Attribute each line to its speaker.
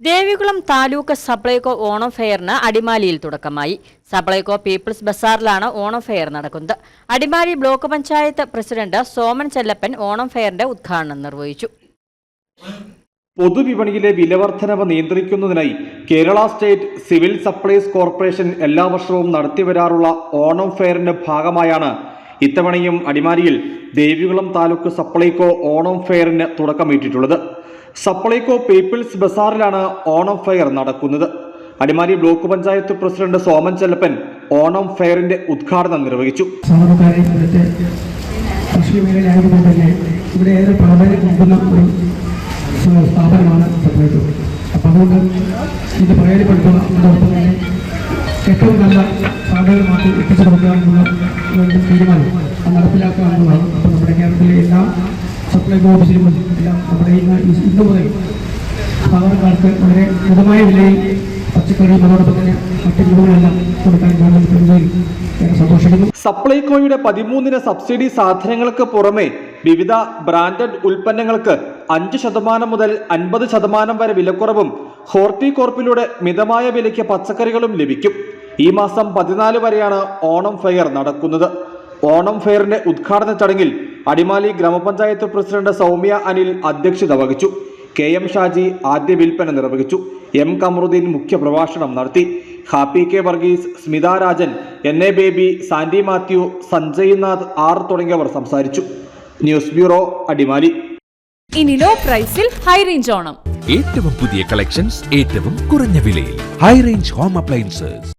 Speaker 1: ദേവികുളം താലൂക്ക് സപ്ലൈകോ ഓണം ഫെയറിന് അടിമാലിയിൽ തുടക്കമായി. സപ്ലൈകോ പീപ്പിൾസ് ബസാറിലാണ് ഓണം ഫെയർ നടക്കുന്നത്. അടിമാലി ബ്ലോക്ക് പഞ്ചായത്ത് പ്രസിഡന്റ് സോമൻ ചെല്ലപ്പൻ ഓണം ഫെയറിന്റെ ഉദ്ഘാടനം നിർവഹിച്ചു.
Speaker 2: പൊതുവിപണിയിലെ വിലവർദ്ധനവ് നിയന്ത്രിക്കുന്നതിനായി Kerala state civil supplies corporation എല്ലാ വർഷവും നടത്തിവരാറുള്ള ഓണം ഫെയറിന്റെ ഭാഗമായാണ് ഇത്തവണയും അടിമാലിയിൽ ദേവികുളം താലൂക്ക് സപ്ലൈകോ ഓണം ഫെയറിന് തുടക്കമിട്ടിട്ടുള്ളത്. സപ്ലൈകോ പീപ്പിൾസ് ബസാറിലാണ് ഓണം ഫെയർ നടക്കുന്നത്. അടിമാലി ബ്ലോക്ക് പഞ്ചായത്ത് പ്രസിഡന്റ് സോമൻ ചെല്ലപ്പൻ ഓണം ഫെയറിന്റെ ഉദ്ഘാടനം നിർവഹിച്ചു.
Speaker 3: ഇവിടെ ഏറെ സ്ഥാപനമാണ് ഏറ്റവും നല്ല സാധനമാക്കി എത്തിച്ചു കൊടുക്കുക തീരുമാനം അത് അപ്പോൾ നമ്മുടെ കേരളത്തിലെ എല്ലാ സപ്ലൈകോ ഓഫീസിലും എല്ലാം നമ്മുടെ ഇന്ന് ഇന്ന് മുതൽ സാധാരണക്കാർക്ക് വളരെ മിതമായ വിലയിൽ പച്ചക്കറി അതോടൊപ്പം തന്നെ മറ്റു വിളകളെല്ലാം കൊടുക്കാൻ ഗവൺമെന്റ്
Speaker 2: സപ്ലൈകോയുടെ പതിമൂന്നിന് സബ്സിഡി സാധനങ്ങൾക്ക് പുറമെ വിവിധ ബ്രാൻഡഡ് ഉൽപ്പന്നങ്ങൾക്ക് അഞ്ച് ശതമാനം മുതൽ അൻപത് ശതമാനം വരെ വിലക്കുറവും ഹോർട്ടികോർപ്പിലൂടെ മിതമായ വിലയ്ക്ക് പച്ചക്കറികളും ലഭിക്കും. ഈ മാസം പതിനാല് വരെയാണ് ഓണം ഫെയർ നടക്കുന്നത്. ഓണം ഫെയറിന്റെ ഉദ്ഘാടന ചടങ്ങിൽ അടിമാലി ഗ്രാമപഞ്ചായത്ത് പ്രസിഡന്റ് സൗമ്യ അനിൽ അധ്യക്ഷത വഹിച്ചു. കെ എം ഷാജി ആദ്യ വിൽപ്പന നിർവഹിച്ചു. എം കമറുദ്ദീൻ മുഖ്യപ്രഭാഷണം നടത്തി. Happy K Varghese Smitha Rajan N A Baby Sandy Mathew Sanjay Nath R തുടങ്ങിയവർ സംസാരിച്ചു. News bureau Adimali.
Speaker 4: ഇനി ലോ പ്രൈസിൽ ഹൈ റേഞ്ച് ഓണം.
Speaker 5: ഏറ്റവും പുതിയ കളക്ഷൻസ് ഏറ്റവും കുറഞ്ഞ വിലയിൽ. High range home appliances